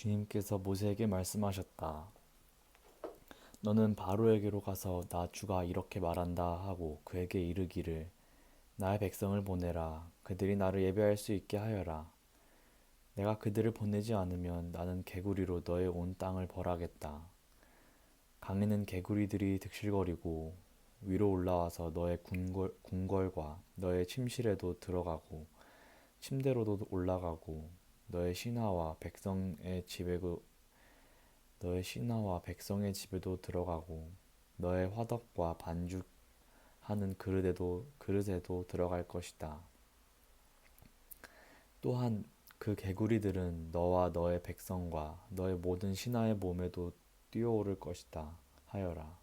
주님께서 모세에게 말씀하셨다. 너는 바로에게로 가서 나 주가 이렇게 말한다 하고 그에게 이르기를 나의 백성을 보내라. 그들이 나를 예배할 수 있게 하여라. 내가 그들을 보내지 않으면 나는 개구리로 너의 온 땅을 벌하겠다. 강에는 개구리들이 득실거리고 위로 올라와서 너의 궁궐, 궁궐과 너의 침실에도 들어가고 침대로도 올라가고 너의 신하와 백성의 집에도 너의 신하와 백성의 집에도 들어가고 너의 화덕과 반죽하는 그릇에도 그릇에도 들어갈 것이다. 또한 그 개구리들은 너와 너의 백성과 너의 모든 신하의 몸에도 뛰어오를 것이다 하여라.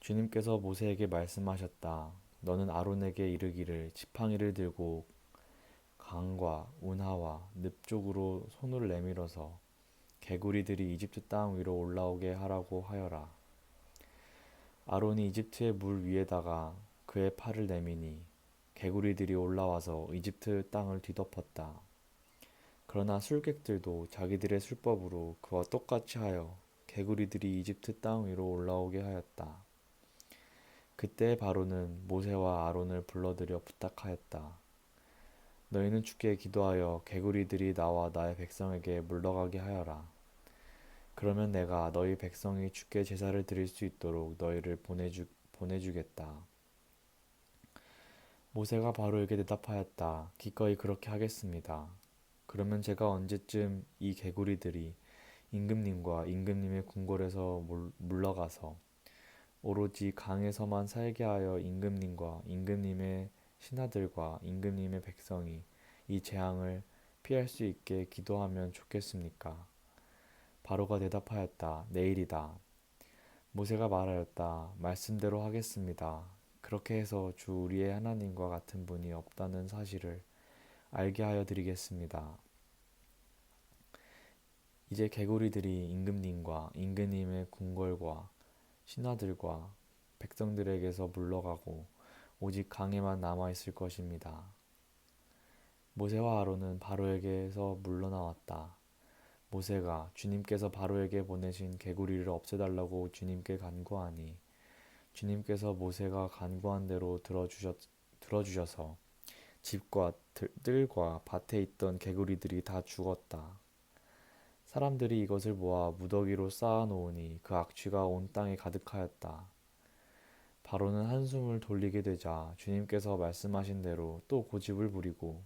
주님께서 모세에게 말씀하셨다. 너는 아론에게 이르기를 지팡이를 들고 강과 운하와 늪 쪽으로 손을 내밀어서 개구리들이 이집트 땅 위로 올라오게 하라고 하여라. 아론이 이집트의 물 위에다가 그의 팔을 내미니 개구리들이 올라와서 이집트 땅을 뒤덮었다. 그러나 술객들도 자기들의 술법으로 그와 똑같이 하여 개구리들이 이집트 땅 위로 올라오게 하였다. 그때 바로는 모세와 아론을 불러들여 부탁하였다. 너희는 주께 기도하여 개구리들이 나와 나의 백성에게 물러가게 하여라. 그러면 내가 너희 백성이 주께 제사를 드릴 수 있도록 너희를 보내주, 보내주겠다. 모세가 바로에게 대답하였다. 기꺼이 그렇게 하겠습니다. 그러면 제가 언제쯤 이 개구리들이 임금님과 임금님의 궁궐에서 물러가서 오로지 강에서만 살게 하여 임금님과 임금님의 신하들과 임금님의 백성이 이 재앙을 피할 수 있게 기도하면 좋겠습니까? 바로가 대답하였다. 내일이다. 모세가 말하였다. 말씀대로 하겠습니다. 그렇게 해서 주 우리의 하나님과 같은 분이 없다는 사실을 알게 하여 드리겠습니다. 이제 개구리들이 임금님과 임금님의 궁궐과 신하들과 백성들에게서 물러가고 오직 강에만 남아 있을 것입니다. 모세와 아론은 바로에게서 물러나왔다. 모세가 주님께서 바로에게 보내신 개구리를 없애달라고 주님께 간구하니 주님께서 모세가 간구한 대로 들어주셨, 들어주셔서 집과 뜰과 밭에 있던 개구리들이 다 죽었다. 사람들이 이것을 모아 무더기로 쌓아 놓으니 그 악취가 온 땅에 가득하였다. 바로는 한숨을 돌리게 되자 주님께서 말씀하신 대로 또 고집을 부리고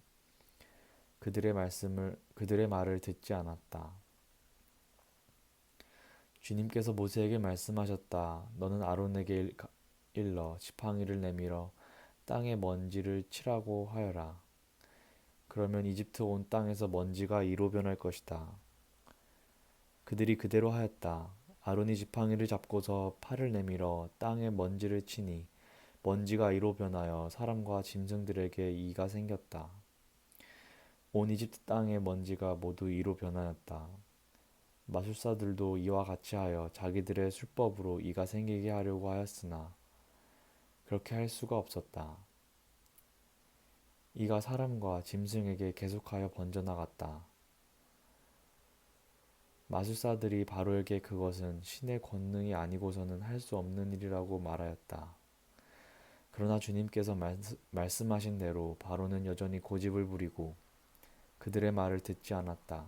그들의 말씀을 그들의 말을 듣지 않았다. 주님께서 모세에게 말씀하셨다. 너는 아론에게 일러 지팡이를 내밀어 땅에 먼지를 치라고 하여라. 그러면 이집트 온 땅에서 먼지가 이로 변할 것이다. 그들이 그대로 하였다. 아론이 지팡이를 잡고서 팔을 내밀어 땅에 먼지를 치니 먼지가 이로 변하여 사람과 짐승들에게 이가 생겼다. 온 이집트 땅의 먼지가 모두 이로 변하였다. 마술사들도 이와 같이 하여 자기들의 술법으로 이가 생기게 하려고 하였으나 그렇게 할 수가 없었다. 이가 사람과 짐승에게 계속하여 번져나갔다. 마술사들이 바로에게 그것은 신의 권능이 아니고서는 할 수 없는 일이라고 말하였다. 그러나 주님께서 말씀하신 대로 바로는 여전히 고집을 부리고 그들의 말을 듣지 않았다.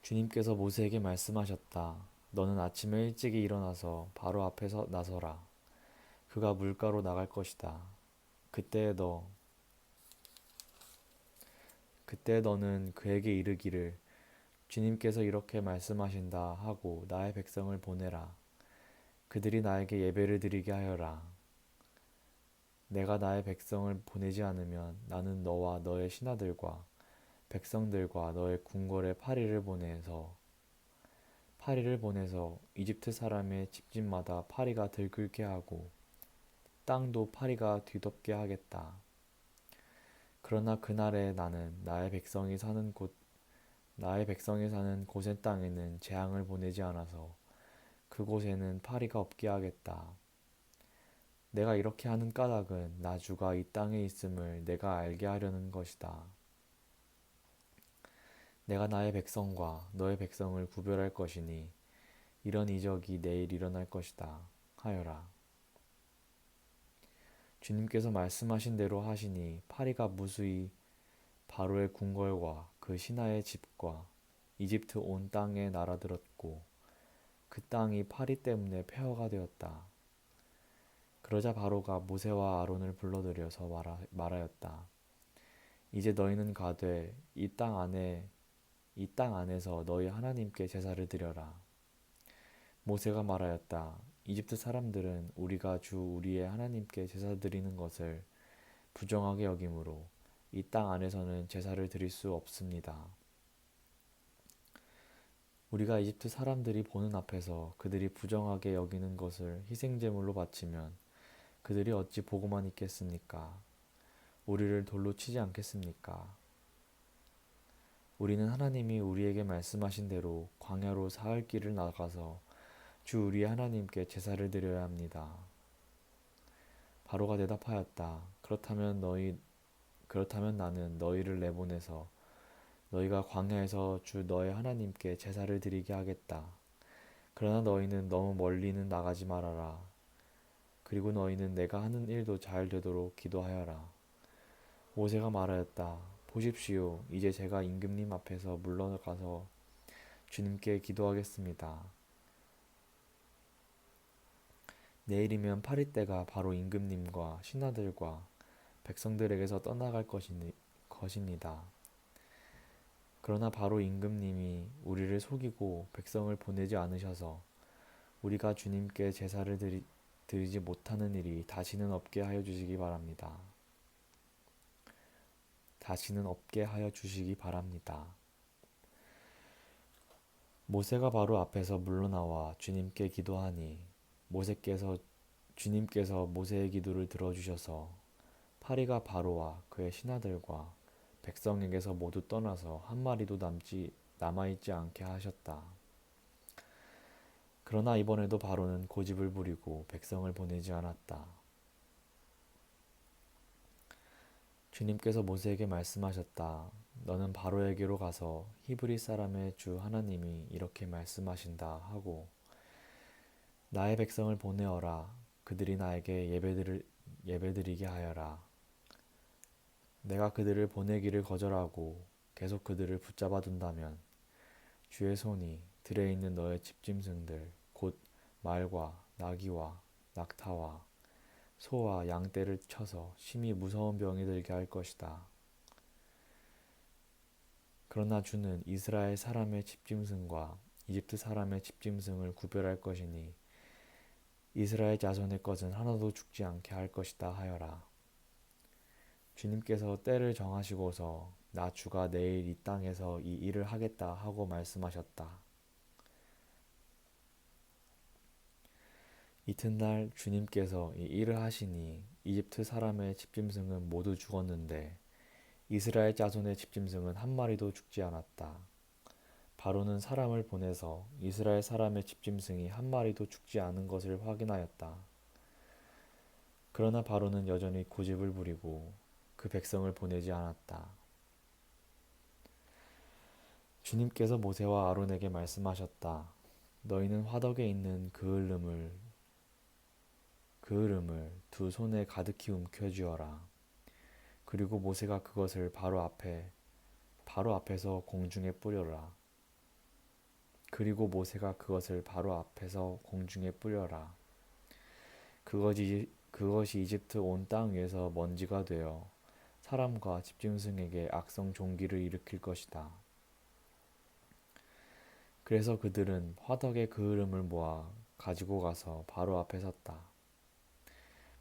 주님께서 모세에게 말씀하셨다. 너는 아침에 일찍이 일어나서 바로 앞에서 나서라. 그가 물가로 나갈 것이다. 그때 너 그때 너는 그에게 이르기를 주님께서 이렇게 말씀하신다 하고 나의 백성을 보내라. 그들이 나에게 예배를 드리게 하여라. 내가 나의 백성을 보내지 않으면 나는 너와 너의 신하들과 백성들과 너의 궁궐에 파리를 보내서 파리를 보내서 이집트 사람의 집집마다 파리가 들끓게 하고 땅도 파리가 뒤덮게 하겠다. 그러나 그날에 나는 나의 백성이 사는 곳 나의 백성이 사는 고센 땅에는 재앙을 보내지 않아서 그곳에는 파리가 없게 하겠다. 내가 이렇게 하는 까닭은 나주가 이 땅에 있음을 내가 알게 하려는 것이다. 내가 나의 백성과 너의 백성을 구별할 것이니 이런 이적이 내일 일어날 것이다 하여라. 주님께서 말씀하신 대로 하시니 파리가 무수히 바로의 궁궐과 그 신하의 집과 이집트 온 땅에 날아들었고 그 땅이 파리 때문에 폐허가 되었다. 그러자 바로가 모세와 아론을 불러들여서 말하, 말하였다. 이제 너희는 가되 이 땅 안에 이 땅 안에서 너희 하나님께 제사를 드려라. 모세가 말하였다. 이집트 사람들은 우리가 주 우리의 하나님께 제사 드리는 것을 부정하게 여기므로 이 땅 안에서는 제사를 드릴 수 없습니다. 우리가 이집트 사람들이 보는 앞에서 그들이 부정하게 여기는 것을 희생제물로 바치면 그들이 어찌 보고만 있겠습니까? 우리를 돌로 치지 않겠습니까? 우리는 하나님이 우리에게 말씀하신 대로 광야로 사흘 길을 나가서 주 우리 하나님께 제사를 드려야 합니다. 바로가 대답하였다. 그렇다면 너희 그렇다면 나는 너희를 내보내서 너희가 광야에서 주 너의 하나님께 제사를 드리게 하겠다. 그러나 너희는 너무 멀리는 나가지 말아라. 그리고 너희는 내가 하는 일도 잘 되도록 기도하여라. 모세가 말하였다. 보십시오. 이제 제가 임금님 앞에서 물러가서 주님께 기도하겠습니다. 내일이면 파리 때가 바로 임금님과 신하들과 백성들에게서 떠나갈 것입니다. 그러나 바로 임금님이 우리를 속이고 백성을 보내지 않으셔서 우리가 주님께 제사를 드리, 드리지 못하는 일이 다시는 없게 하여 주시기 바랍니다. 다시는 없게 하여 주시기 바랍니다. 모세가 바로 앞에서 물러나와 주님께 기도하니 모세께서 주님께서 모세의 기도를 들어주셔서 파리가 바로와 그의 신하들과 백성에게서 모두 떠나서 한 마리도 남지 남아있지 않게 하셨다. 그러나 이번에도 바로는 고집을 부리고 백성을 보내지 않았다. 주님께서 모세에게 말씀하셨다. 너는 바로에게로 가서 히브리 사람의 주 하나님이 이렇게 말씀하신다 하고 나의 백성을 보내어라. 그들이 나에게 예배드리게 하여라. 내가 그들을 보내기를 거절하고 계속 그들을 붙잡아 둔다면 주의 손이 들에 있는 너의 집짐승들 곧 말과 나귀와 낙타와 소와 양떼를 쳐서 심히 무서운 병이 들게 할 것이다. 그러나 주는 이스라엘 사람의 집짐승과 이집트 사람의 집짐승을 구별할 것이니 이스라엘 자손의 것은 하나도 죽지 않게 할 것이다 하여라. 주님께서 때를 정하시고서 나 주가 내일 이 땅에서 이 일을 하겠다 하고 말씀하셨다. 이튿날 주님께서 이 일을 하시니 이집트 사람의 집짐승은 모두 죽었는데 이스라엘 자손의 집짐승은 한 마리도 죽지 않았다. 바로는 사람을 보내서 이스라엘 사람의 집짐승이 한 마리도 죽지 않은 것을 확인하였다. 그러나 바로는 여전히 고집을 부리고 그 백성을 보내지 않았다. 주님께서 모세와 아론에게 말씀하셨다. 너희는 화덕에 있는 그 흐름을 그 흐름을 두 손에 가득히 움켜쥐어라. 그리고 모세가 그것을 바로 앞에 바로 앞에서 공중에 뿌려라. 그리고 모세가 그것을 바로 앞에서 공중에 뿌려라. 그것이 그것이 이집트 온 땅 위에서 먼지가 되어 사람과 집중승에게 악성 종기를 일으킬 것이다. 그래서 그들은 화덕의 그 흐름을 모아 가지고 가서 바로 앞에 섰다.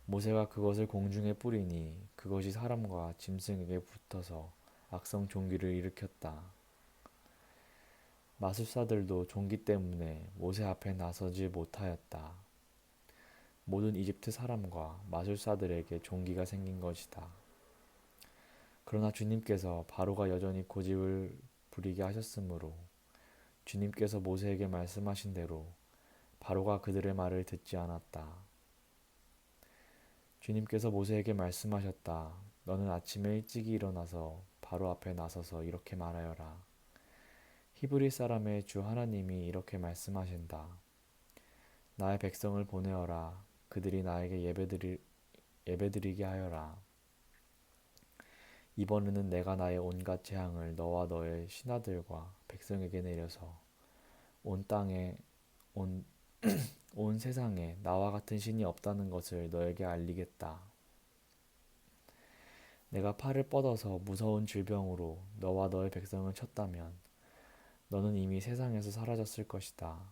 모세가 그것을 공중에 뿌리니 그것이 사람과 짐승에게 붙어서 악성 종기를 일으켰다. 마술사들도 종기 때문에 모세 앞에 나서지 못하였다. 모든 이집트 사람과 마술사들에게 종기가 생긴 것이다. 그러나 주님께서 바로가 여전히 고집을 부리게 하셨으므로 주님께서 모세에게 말씀하신 대로 바로가 그들의 말을 듣지 않았다. 주님께서 모세에게 말씀하셨다. 너는 아침에 일찍이 일어나서 바로 앞에 나서서 이렇게 말하여라. 히브리 사람의 주 하나님이 이렇게 말씀하신다. 나의 백성을 보내어라. 그들이 나에게 예배드리, 예배드리게 하여라. 이번에는 내가 나의 온갖 재앙을 너와 너의 신하들과 백성에게 내려서 온 땅에 온, 온 세상에 나와 같은 신이 없다는 것을 너에게 알리겠다. 내가 팔을 뻗어서 무서운 질병으로 너와 너의 백성을 쳤다면 너는 이미 세상에서 사라졌을 것이다.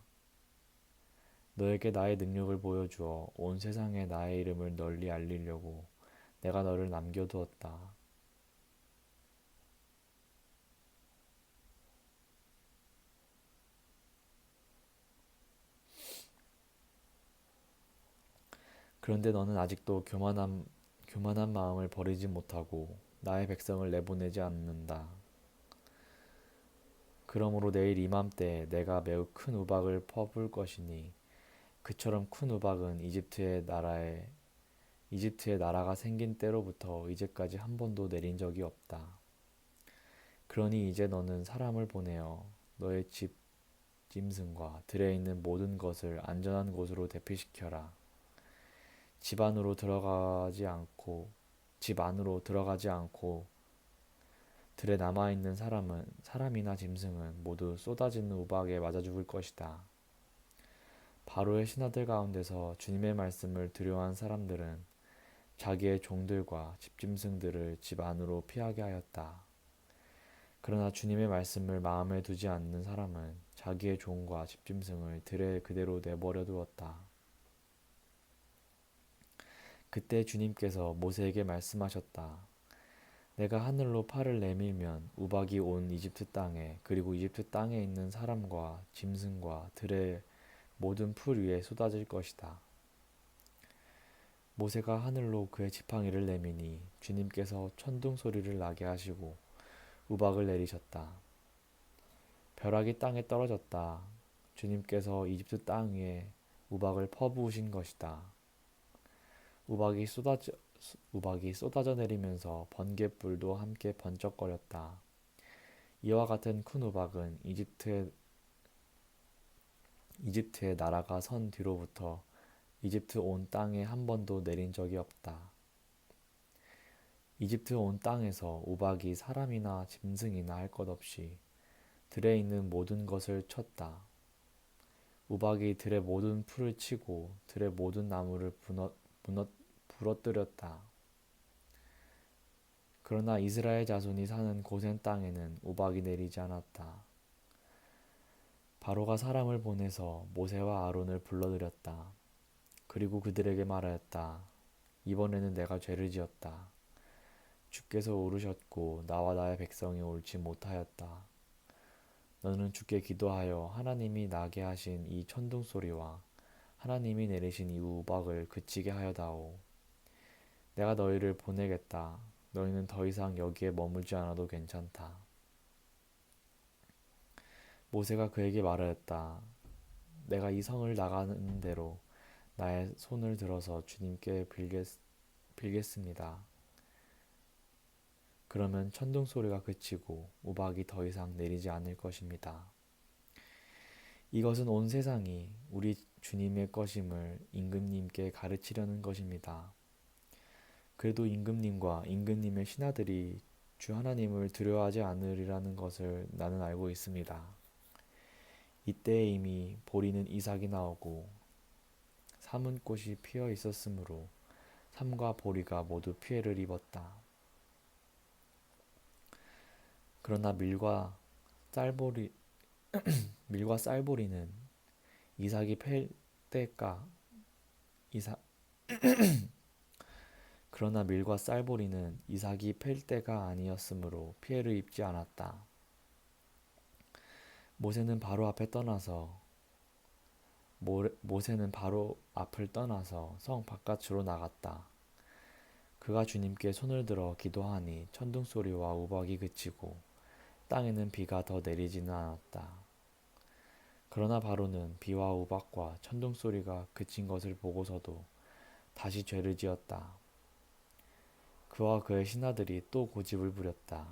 너에게 나의 능력을 보여주어 온 세상에 나의 이름을 널리 알리려고 내가 너를 남겨두었다. 그런데 너는 아직도 교만한, 교만한 마음을 버리지 못하고 나의 백성을 내보내지 않는다. 그러므로 내일 이맘때 내가 매우 큰 우박을 퍼부을 것이니 그처럼 큰 우박은 이집트의 나라에 이집트의 나라가 생긴 때로부터 이제까지 한 번도 내린 적이 없다. 그러니 이제 너는 사람을 보내어 너의 집 짐승과 들에 있는 모든 것을 안전한 곳으로 대피시켜라. 집 안으로 들어가지 않고 집 안으로 들어가지 않고 들에 남아 있는 사람은 사람이나 짐승은 모두 쏟아지는 우박에 맞아 죽을 것이다. 바로의 신하들 가운데서 주님의 말씀을 두려워한 사람들은 자기의 종들과 집짐승들을 집 안으로 피하게 하였다. 그러나 주님의 말씀을 마음에 두지 않는 사람은 자기의 종과 집짐승을 들에 그대로 내버려 두었다. 그때 주님께서 모세에게 말씀하셨다. 내가 하늘로 팔을 내밀면 우박이 온 이집트 땅에 그리고 이집트 땅에 있는 사람과 짐승과 들의 모든 풀 위에 쏟아질 것이다. 모세가 하늘로 그의 지팡이를 내미니 주님께서 천둥 소리를 나게 하시고 우박을 내리셨다. 벼락이 땅에 떨어졌다. 주님께서 이집트 땅 위에 우박을 퍼부으신 것이다. 우박이 쏟아져, 우박이 쏟아져 내리면서 번개불도 함께 번쩍거렸다. 이와 같은 큰 우박은 이집트의 이집트의 나라가 선 뒤로부터 이집트 온 땅에 한 번도 내린 적이 없다. 이집트 온 땅에서 우박이 사람이나 짐승이나 할 것 없이 들에 있는 모든 것을 쳤다. 우박이 들의 모든 풀을 치고 들의 모든 나무를 무너, 무너, 부러뜨렸다. 그러나 이스라엘 자손이 사는 고센 땅에는 우박이 내리지 않았다. 바로가 사람을 보내서 모세와 아론을 불러들였다. 그리고 그들에게 말하였다. 이번에는 내가 죄를 지었다. 주께서 오르셨고 나와 나의 백성이 옳지 못하였다. 너는 주께 기도하여 하나님이 나게 하신 이 천둥 소리와 하나님이 내리신 이 우박을 그치게 하여다오. 내가 너희를 보내겠다. 너희는 더 이상 여기에 머물지 않아도 괜찮다. 모세가 그에게 말하였다. 내가 이 성을 나가는 대로 나의 손을 들어서 주님께 빌겠, 빌겠습니다. 그러면 천둥 소리가 그치고 우박이 더 이상 내리지 않을 것입니다. 이것은 온 세상이 우리 주님의 것임을 임금님께 가르치려는 것입니다. 그래도 임금님과 임금님의 신하들이 주 하나님을 두려워하지 않으리라는 것을 나는 알고 있습니다. 이때 이미 보리는 이삭이 나오고 삼은 꽃이 피어 있었으므로 삼과 보리가 모두 피해를 입었다. 그러나 밀과 쌀보리 밀과 쌀보리는 이삭이 팰 때까 이삭 그러나 밀과 쌀보리는 이삭이 팰 때가 아니었으므로 피해를 입지 않았다. 모세는 바로 앞에 떠나서 모세는 바로 앞을 떠나서 성 바깥으로 나갔다. 그가 주님께 손을 들어 기도하니 천둥 소리와 우박이 그치고 땅에는 비가 더 내리지는 않았다. 그러나 바로는 비와 우박과 천둥 소리가 그친 것을 보고서도 다시 죄를 지었다. 그와 그의 신하들이 또 고집을 부렸다.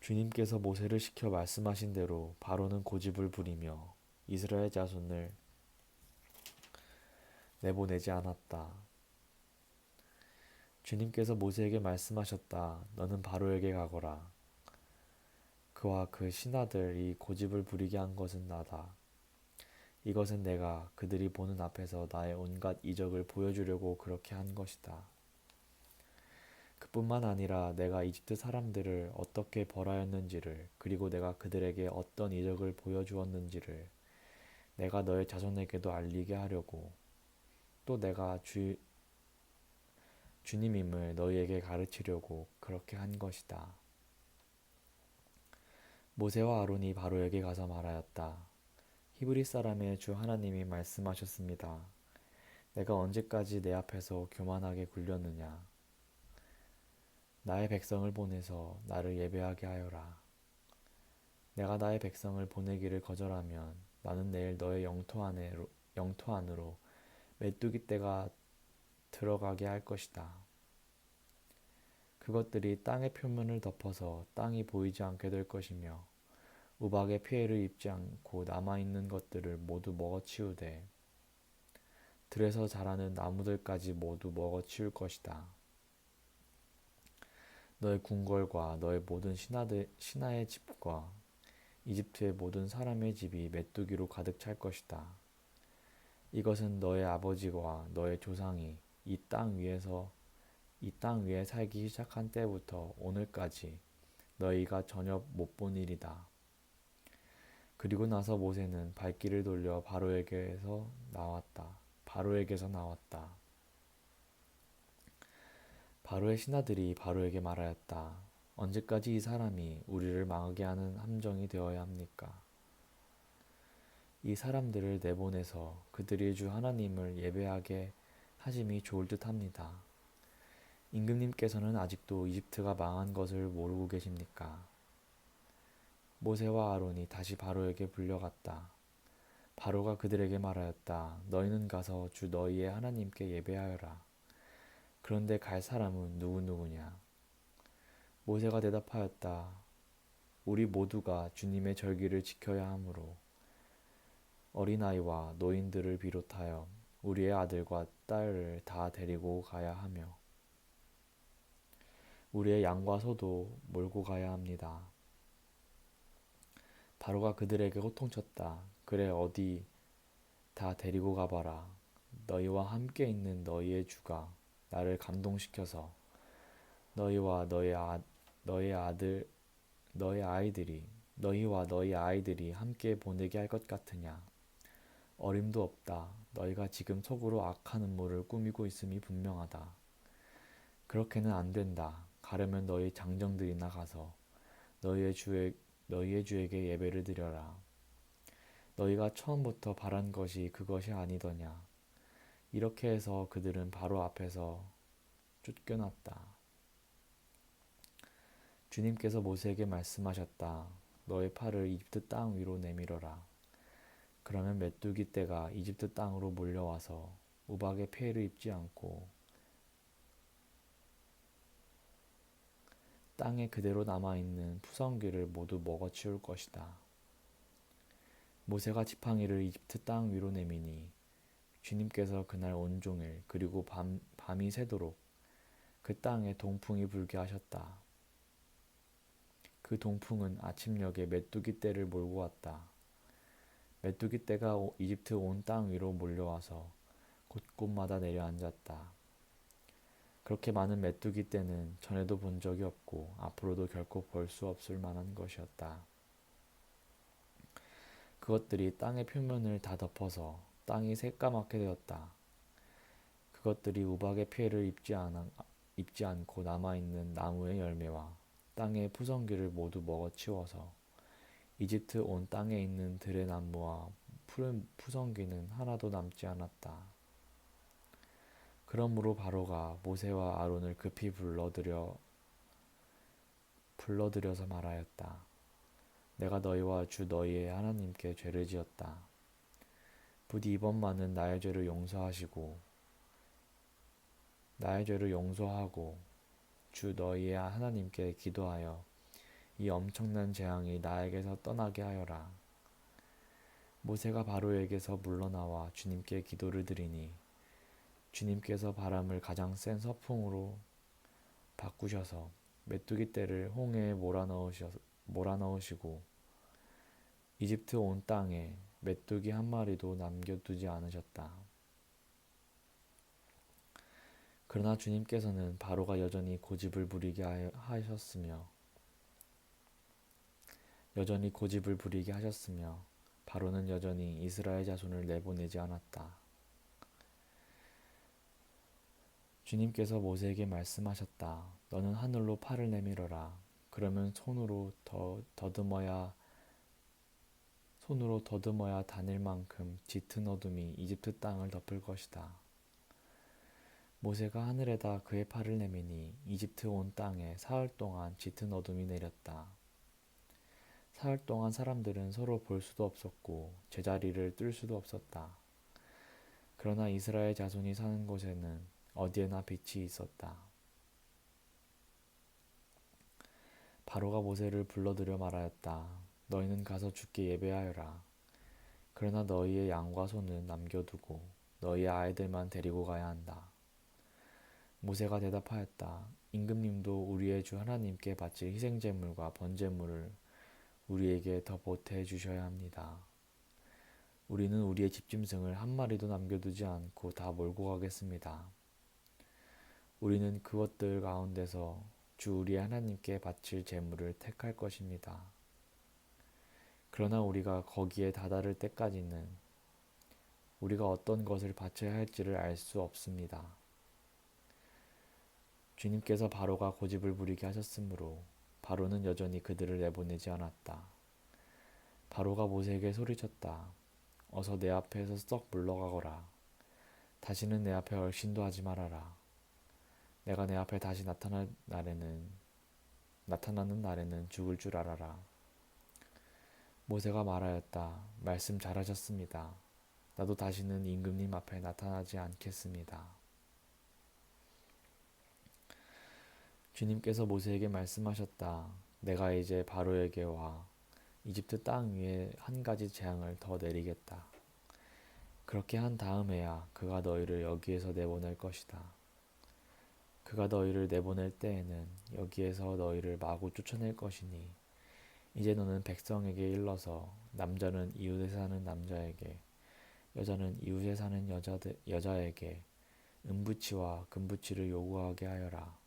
주님께서 모세를 시켜 말씀하신 대로 바로는 고집을 부리며 이스라엘 자손을 내보내지 않았다. 주님께서 모세에게 말씀하셨다. 너는 바로에게 가거라. 그와 그 신하들이 고집을 부리게 한 것은 나다. 이것은 내가 그들이 보는 앞에서 나의 온갖 이적을 보여주려고 그렇게 한 것이다. 그뿐만 아니라 내가 이집트 사람들을 어떻게 벌하였는지를 그리고 내가 그들에게 어떤 이적을 보여주었는지를 내가 너의 자손에게도 알리게 하려고 또 내가 주, 주님임을 너희에게 가르치려고 그렇게 한 것이다. 모세와 아론이 바로에게 가서 말하였다. 히브리 사람의 주 하나님이 말씀하셨습니다. 내가 언제까지 내 앞에서 교만하게 굴렸느냐? 나의 백성을 보내서 나를 예배하게 하여라. 내가 나의 백성을 보내기를 거절하면 나는 내일 너의 영토 안으로, 영토 안으로 메뚜기 떼가 들어가게 할 것이다. 그것들이 땅의 표면을 덮어서 땅이 보이지 않게 될 것이며 우박의 피해를 입지 않고 남아있는 것들을 모두 먹어치우되 들에서 자라는 나무들까지 모두 먹어치울 것이다. 너의 궁궐과 너의 모든 신하들, 신하의 집과 이집트의 모든 사람의 집이 메뚜기로 가득 찰 것이다. 이것은 너의 아버지와 너의 조상이 이 땅 위에서 이 땅 위에 살기 시작한 때부터 오늘까지 너희가 전혀 못 본 일이다. 그리고 나서 모세는 발길을 돌려 바로에게서 나왔다. 바로에게서 나왔다. 바로의 신하들이 바로에게 말하였다. 언제까지 이 사람이 우리를 망하게 하는 함정이 되어야 합니까? 이 사람들을 내보내서 그들이 주 하나님을 예배하게 하심이 좋을 듯 합니다. 임금님께서는 아직도 이집트가 망한 것을 모르고 계십니까? 모세와 아론이 다시 바로에게 불려갔다. 바로가 그들에게 말하였다. 너희는 가서 주 너희의 하나님께 예배하여라. 그런데 갈 사람은 누구누구냐? 모세가 대답하였다. 우리 모두가 주님의 절기를 지켜야 하므로 어린아이와 노인들을 비롯하여 우리의 아들과 딸을 다 데리고 가야 하며 우리의 양과 소도 몰고 가야 합니다. 바로가 그들에게 호통쳤다. 그래 어디 다 데리고 가봐라. 너희와 함께 있는 너희의 주가 나를 감동시켜서 너희와 너희 아 너희 아들 너희 아이들이 너희와 너희 아이들이 함께 보내게 할 것 같으냐? 어림도 없다. 너희가 지금 속으로 악한 음모를 꾸미고 있음이 분명하다. 그렇게는 안 된다. 가려면 너희 장정들이나 가서 너희의 주에 너희의 주에게 예배를 드려라. 너희가 처음부터 바란 것이 그것이 아니더냐. 이렇게 해서 그들은 바로 앞에서 쫓겨났다. 주님께서 모세에게 말씀하셨다. 너의 팔을 이집트 땅 위로 내밀어라. 그러면 메뚜기 떼가 이집트 땅으로 몰려와서 우박의 피해를 입지 않고 땅에 그대로 남아있는 푸성귀를 모두 먹어치울 것이다. 모세가 지팡이를 이집트 땅 위로 내미니 주님께서 그날 온종일 그리고 밤, 밤이 새도록 그 땅에 동풍이 불게 하셨다. 그 동풍은 아침녘에 메뚜기 떼를 몰고 왔다. 메뚜기 떼가 이집트 온 땅 위로 몰려와서 곳곳마다 내려앉았다. 그렇게 많은 메뚜기 떼는 전에도 본 적이 없고 앞으로도 결코 볼 수 없을 만한 것이었다. 그것들이 땅의 표면을 다 덮어서 땅이 새까맣게 되었다. 그것들이 우박의 피해를 입지, 않아, 입지 않고 남아있는 나무의 열매와 땅의 푸성귀를 모두 먹어치워서 이집트 온 땅에 있는 들의 나무와 푸른 푸성귀는 하나도 남지 않았다. 그러므로 바로가 모세와 아론을 급히 불러들여 불러들여서 말하였다. 내가 너희와 주 너희의 하나님께 죄를 지었다. 부디 이번만은 나의 죄를 용서하시고 나의 죄를 용서하고 주 너희의 하나님께 기도하여 이 엄청난 재앙이 나에게서 떠나게 하여라. 모세가 바로에게서 물러나와 주님께 기도를 드리니 주님께서 바람을 가장 센 서풍으로 바꾸셔서 메뚜기 떼를 홍해에 몰아넣으시고 이집트 온 땅에 메뚜기 한 마리도 남겨두지 않으셨다. 그러나 주님께서는 바로가 여전히 고집을 부리게 하셨으며 여전히 고집을 부리게 하셨으며 바로는 여전히 이스라엘 자손을 내보내지 않았다. 주님께서 모세에게 말씀하셨다. 너는 하늘로 팔을 내밀어라. 그러면 손으로 더 더듬어야 손으로 더듬어야 다닐 만큼 짙은 어둠이 이집트 땅을 덮을 것이다. 모세가 하늘에다 그의 팔을 내미니 이집트 온 땅에 사흘 동안 짙은 어둠이 내렸다. 사흘 동안 사람들은 서로 볼 수도 없었고 제자리를 뜰 수도 없었다. 그러나 이스라엘 자손이 사는 곳에는 어디에나 빛이 있었다. 바로가 모세를 불러들여 말하였다. 너희는 가서 주께 예배하여라. 그러나 너희의 양과 소는 남겨두고 너희의 아이들만 데리고 가야 한다. 모세가 대답하였다. 임금님도 우리의 주 하나님께 바칠 희생제물과 번제물을 우리에게 더 보태 주셔야 합니다. 우리는 우리의 집짐승을 한 마리도 남겨두지 않고 다 몰고 가겠습니다. 우리는 그것들 가운데서 주 우리 하나님께 바칠 제물을 택할 것입니다. 그러나 우리가 거기에 다다를 때까지는 우리가 어떤 것을 바쳐야 할지를 알 수 없습니다. 주님께서 바로가 고집을 부리게 하셨으므로 바로는 여전히 그들을 내보내지 않았다. 바로가 모세에게 소리쳤다. 어서 내 앞에서 썩 물러가거라. 다시는 내 앞에 얼씬도 하지 말아라. 내가 내 앞에 다시 나타날 날에는 나타나는 날에는 죽을 줄 알아라. 모세가 말하였다. 말씀 잘하셨습니다. 나도 다시는 임금님 앞에 나타나지 않겠습니다. 주님께서 모세에게 말씀하셨다. 내가 이제 바로에게 와 이집트 땅 위에 한 가지 재앙을 더 내리겠다. 그렇게 한 다음에야 그가 너희를 여기에서 내보낼 것이다. 그가 너희를 내보낼 때에는 여기에서 너희를 마구 쫓아낼 것이니 이제 너는 백성에게 일러서 남자는 이웃에 사는 남자에게 여자는 이웃에 사는 여자 여자에게 은부치와 금부치를 요구하게 하여라.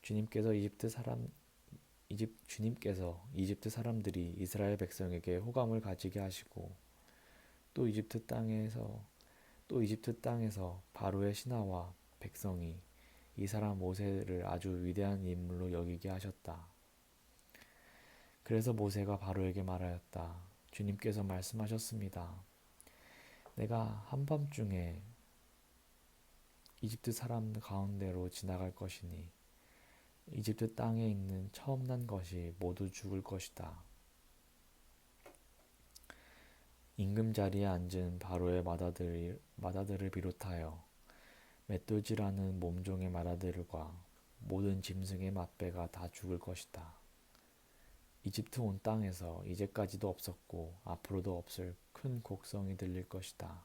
주님께서 이집트 사람 이집 주님께서 이집트 사람들이 이스라엘 백성에게 호감을 가지게 하시고 또 이집트 땅에서 또 이집트 땅에서 바로의 신하와 백성이 이 사람 모세를 아주 위대한 인물로 여기게 하셨다. 그래서 모세가 바로에게 말하였다. 주님께서 말씀하셨습니다. 내가 한밤중에 이집트 사람 가운데로 지나갈 것이니 이집트 땅에 있는 처음 난 것이 모두 죽을 것이다. 임금 자리에 앉은 바로의 마다들, 마다들을 비롯하여 맷돌질하는 몸종의 마다들과 모든 짐승의 맛배가 다 죽을 것이다. 이집트 온 땅에서 이제까지도 없었고 앞으로도 없을 큰 곡성이 들릴 것이다.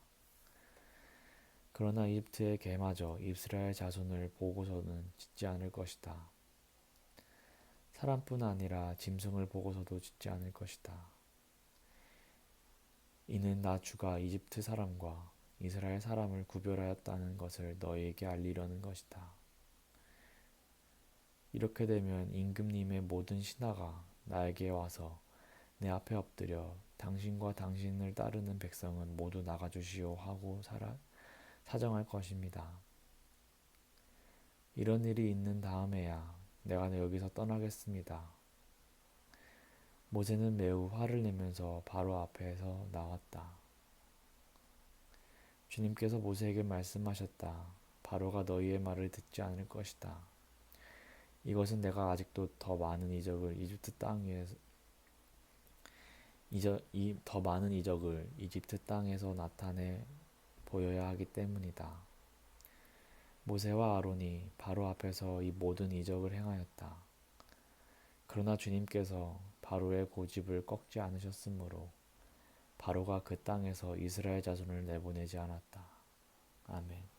그러나 이집트의 개마저 이스라엘 자손을 보고서는 짓지 않을 것이다. 사람뿐 아니라 짐승을 보고서도 짓지 않을 것이다. 이는 나 주가 이집트 사람과 이스라엘 사람을 구별하였다는 것을 너희에게 알리려는 것이다. 이렇게 되면 임금님의 모든 신하가 나에게 와서 내 앞에 엎드려 당신과 당신을 따르는 백성은 모두 나가주시오 하고 살아, 사정할 것입니다. 이런 일이 있는 다음에야 내가 여기서 떠나겠습니다. 모세는 매우 화를 내면서 바로 앞에서 나왔다. 주님께서 모세에게 말씀하셨다. 바로가 너희의 말을 듣지 않을 것이다. 이것은 내가 아직도 더 많은 이적을 이집트 땅 위에서 이적, 이, 더 많은 이적을 이집트 땅에서 나타내 보여야 하기 때문이다. 모세와 아론이 바로 앞에서 이 모든 이적을 행하였다. 그러나 주님께서 바로의 고집을 꺾지 않으셨으므로 바로가 그 땅에서 이스라엘 자손을 내보내지 않았다. 아멘.